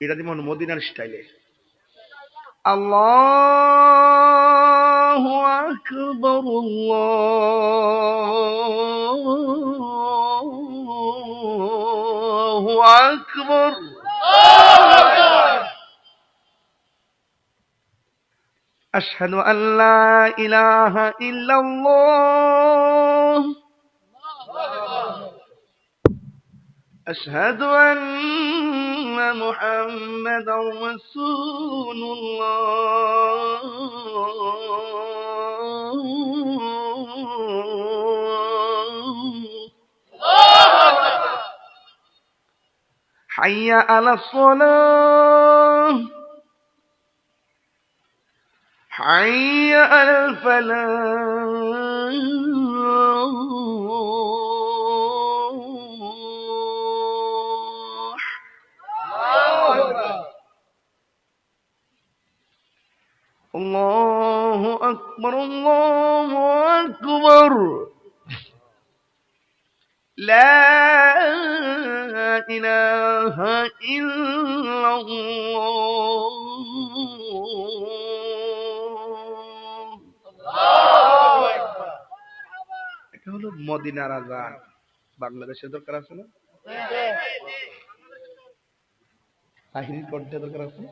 এটা দিব মদিনার স্টাইলে আল্লাহু আকবার আল্লাহু আকবার أشهد أن لا إله إلا الله أشهد أن محمدا رسول الله. حي على الصلاة. حي على الفلاح. الله أكبر الله أكبر لا إله إلا الله এটা হলো মদিনার আজান বাংলাদেশের দরকার আছে না তাহিরি কণ্ঠে দরকার আছে না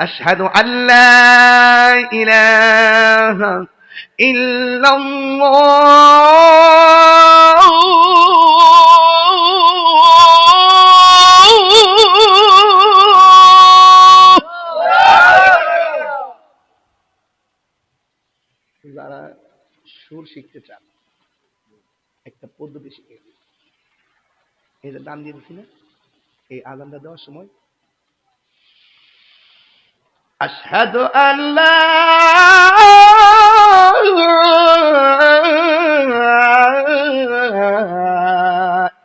أشهد أن لا إله إلا الله যারা সুর শিখতে চান একটা পদ্ধতি শিখে দিই। এই যে দান দিয়ে দিচ্ছি না এই আজানটা দেওয়ার সময় أشهد أن لا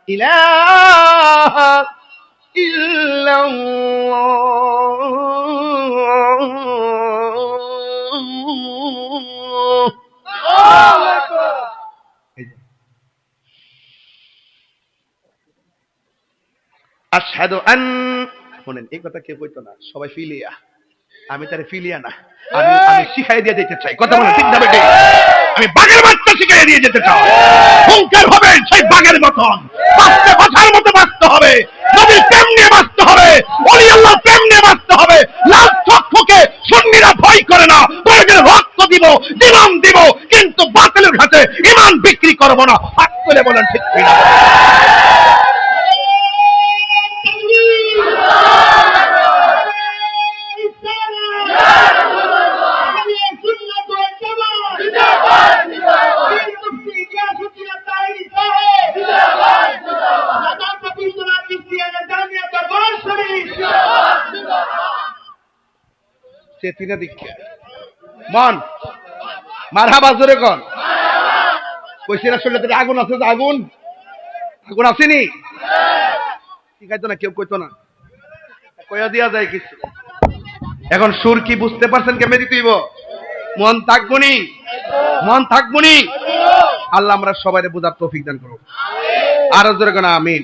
إله إلا الله আশহাদু আন শুনেন এই কথা কেউ কইতো না সবাই ফিলিয়া আমি তারে ফিলিয়া না। আমি আমি শিখাই দিয়ে যেতে চাই। কথা বলে ঠিক না বেটে? আমি বাঘের বাচ্চা শিখাই দিয়ে যেতে চাই। হুঙ্কার হবে সেই বাঘের মতন। বাঁচতে বাঁচার মতো বাঁচতে হবে। নবীর প্রেম নিয়ে বাঁচতে হবে? অলি আল্লাহ প্রেম নিয়ে বাঁচতে হবে? লাল চক্ষুকে সুন্নিরা ভয় করে না। প্রয়োজনে রক্ত দিব জীবন দিব কিন্তু বাতিলের কাছে ইমান বিক্রি করব না। হাত তুলে বলেন ঠিক কিনা? দীক্ষা মন। কন। না আগুন আছে আগুন? আগুন আসেনি? না, কেউ কইতো না। কইয়া দিয়া যায় কিছু। এখন সুর কি বুঝতে পারছেন কেমনে দিতেইব মন থাকবনি মন থাকবনি আল্লাহ আমরা সবাই বোঝার তৌফিক দান করো আরও জোরে কোন, আমিন।